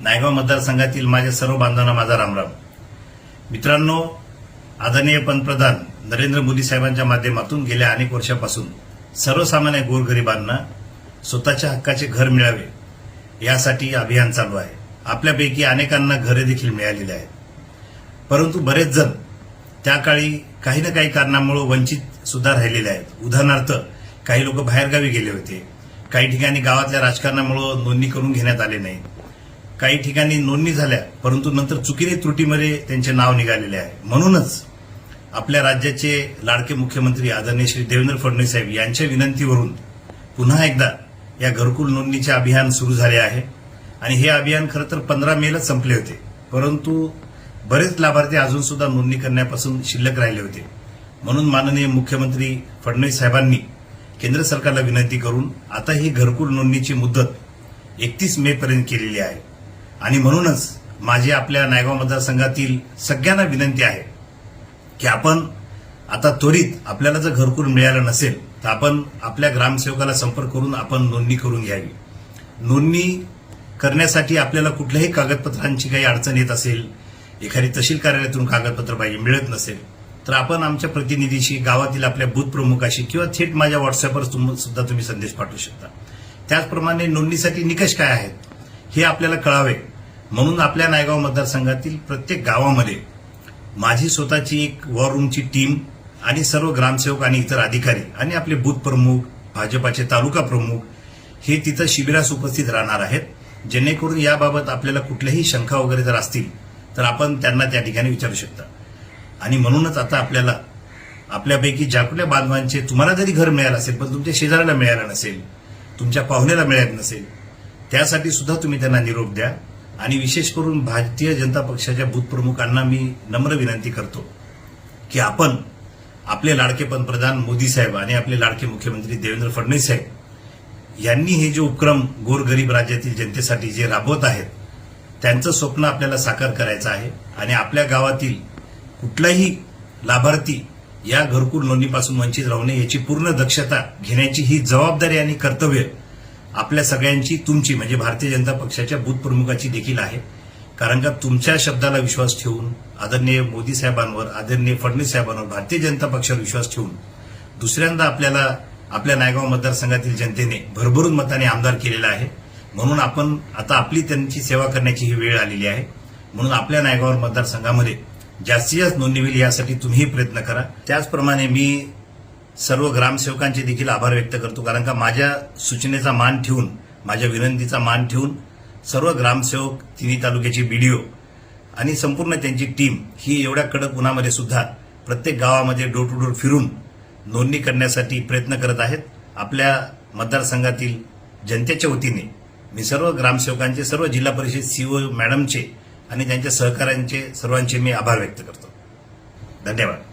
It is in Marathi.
नायगाव मतदारसंघातील माझ्या सर्व बांधवांना माझा रामराम. मित्रांनो आदरणीय पंतप्रधान नरेंद्र मोदी साहेबांच्या माध्यमातून गेल्या अनेक वर्षापासून सर्वसामान्य गोरगरिबांना स्वतःच्या हक्काचे घर मिळावे यासाठी अभियान चालू आहे. आपल्यापैकी अनेकांना घरे देखील मिळालेली आहेत. परंतु बरेच जण त्या काळी काही ना काही कारणामुळे वंचित सुद्धा राहिलेले आहेत. उदाहरणार्थ काही लोक बाहेरगावी गेले होते. काही ठिकाणी गावातल्या राजकारणामुळे नोंदणी करून घेण्यात आले नाही. काही ठिकाणी नोंदणी झाल्या परंतु नंतर चुकीने त्रुटीमध्ये त्यांचे नाव निघालेले आहे. म्हणूनच आपल्या राज्याचे लाडके मुख्यमंत्री आदरणीय श्री देवेंद्र फडणवीस साहेब यांच्या विनंतीवरून पुन्हा एकदा या घरकुल नोंदणीचे अभियान सुरू झाले आहे. आणि हे अभियान खरं तर पंधरा मेलाच संपले होते परंतु बरेच लाभार्थी अजून सुद्धा नोंदणी करण्यापासून शिल्लक राहिले होते. म्हणून माननीय मुख्यमंत्री फडणवीस साहेबांनी केंद्र सरकारला विनंती करून आता ही घरकुल नोंदणीची मुदत एकतीस मे पर्यंत केलेली आहे. आणि म्हणूनच माझी आपल्या नायगाव मतदारसंघातील सगळ्यांना विनंती आहे की आपण आता त्वरित आपल्याला जर घरकुल मिळालं नसेल तर आपण आपल्या ग्रामसेवकाला संपर्क करून आपण नोंदणी करून घ्यावी. नोंदणी करण्यासाठी आपल्याला कुठल्याही कागदपत्रांची काही अडचण येत असेल एखादी तहसील कार्यालयातून कागदपत्र पाहिजे मिळत नसेल तर आपण आमच्या प्रतिनिधीशी गावातील आपल्या बूथ प्रमुखाशी किंवा थेट माझ्या व्हॉट्सअपवर तुम- सुद्धा तुम्ही संदेश पाठवू शकता. त्याचप्रमाणे नोंदणीसाठी निकष काय आहेत हे आपल्याला कळावे. म्हणून आपल्या नायगाव मतदारसंघातील प्रत्येक गावामध्ये माझी स्वतःची एक वॉर रूमची टीम आणि सर्व ग्रामसेवक आणि इतर अधिकारी आणि आपले बूथ प्रमुख भाजपाचे तालुका प्रमुख हे तिथं शिबिरास उपस्थित राहणार आहेत. जेणेकरून याबाबत आपल्याला कुठल्याही शंका वगैरे जर असतील तर आपण त्यांना त्या ठिकाणी विचारू शकता. आणि म्हणूनच आता आपल्याला आपल्यापैकी ज्या कुठल्या बांधवांचे तुम्हाला जरी घर मिळालं असेल पण तुमच्या शेजाऱ्याला मिळालं नसेल तुमच्या पाहुण्याला मिळत नसेल त्यासाठी सुद्धा तुम्ही त्यांना निरोप द्या. आणि विशेष करून भारतीय जनता पक्षाच्या बूथप्रमुखांना मी नम्र विनंती करतो की आपण आपले लाडके पंतप्रधान मोदी साहेब आणि आपले लाडके मुख्यमंत्री देवेंद्र फडणवीस साहेब यांनी हे जे उपक्रम गोरगरीब राज्यातील जनतेसाठी जे राबवत आहेत त्यांचं स्वप्न आपल्याला साकार करायचं आहे आणि आपल्या गावातील कुठलाही लाभार्थी या घरकुल नोंदणीपासून वंचित राहू नये याची पूर्ण दक्षता घेण्याची ही जबाबदारी आणि कर्तव्य आपल्या सगळ्यांची तुमची म्हणजे भारतीय जनता पक्षाच्या बूथ प्रमुखाची देखील आहे. कारण का तुमच्या शब्दाला विश्वास ठेवून आदरणीय मोदी साहेबांवर आदरणीय फडणवीस साहेबांवर भारतीय जनता पक्षावर विश्वास ठेवून दुसऱ्यांदा आपल्याला आपल्या नायगाव मतदारसंघातील जनतेने भरभरून मताने आमदार केलेला आहे. म्हणून आपण आता आपली त्यांची सेवा करण्याची ही वेळ आलेली आहे. म्हणून आपल्या नायगाव मतदारसंघामध्ये जास्तीत जास्त नोंदणी होईल यासाठी तुम्ही प्रयत्न करा. त्याचप्रमाणे मी सर्व ग्रामसेवकांचे देखील आभार व्यक्त करतो. कारण का माझ्या सूचनेचा मान ठेवून माझ्या विनंतीचा मान ठेवून सर्व ग्रामसेवक तिन्ही तालुक्याची बीडीओ आणि संपूर्ण त्यांची टीम ही एवढ्या कडक उन्हामध्ये सुद्धा प्रत्येक गावामध्ये डोर टू डोर फिरून नोंदणी करण्यासाठी प्रयत्न करत आहेत. आपल्या मतदारसंघातील जनतेच्या वतीने मी सर्व ग्रामसेवकांचे सर्व जिल्हा परिषद सीओ मॅडमचे आणि त्यांच्या सहकाऱ्यांचे सर्वांचे मी आभार व्यक्त करतो. धन्यवाद.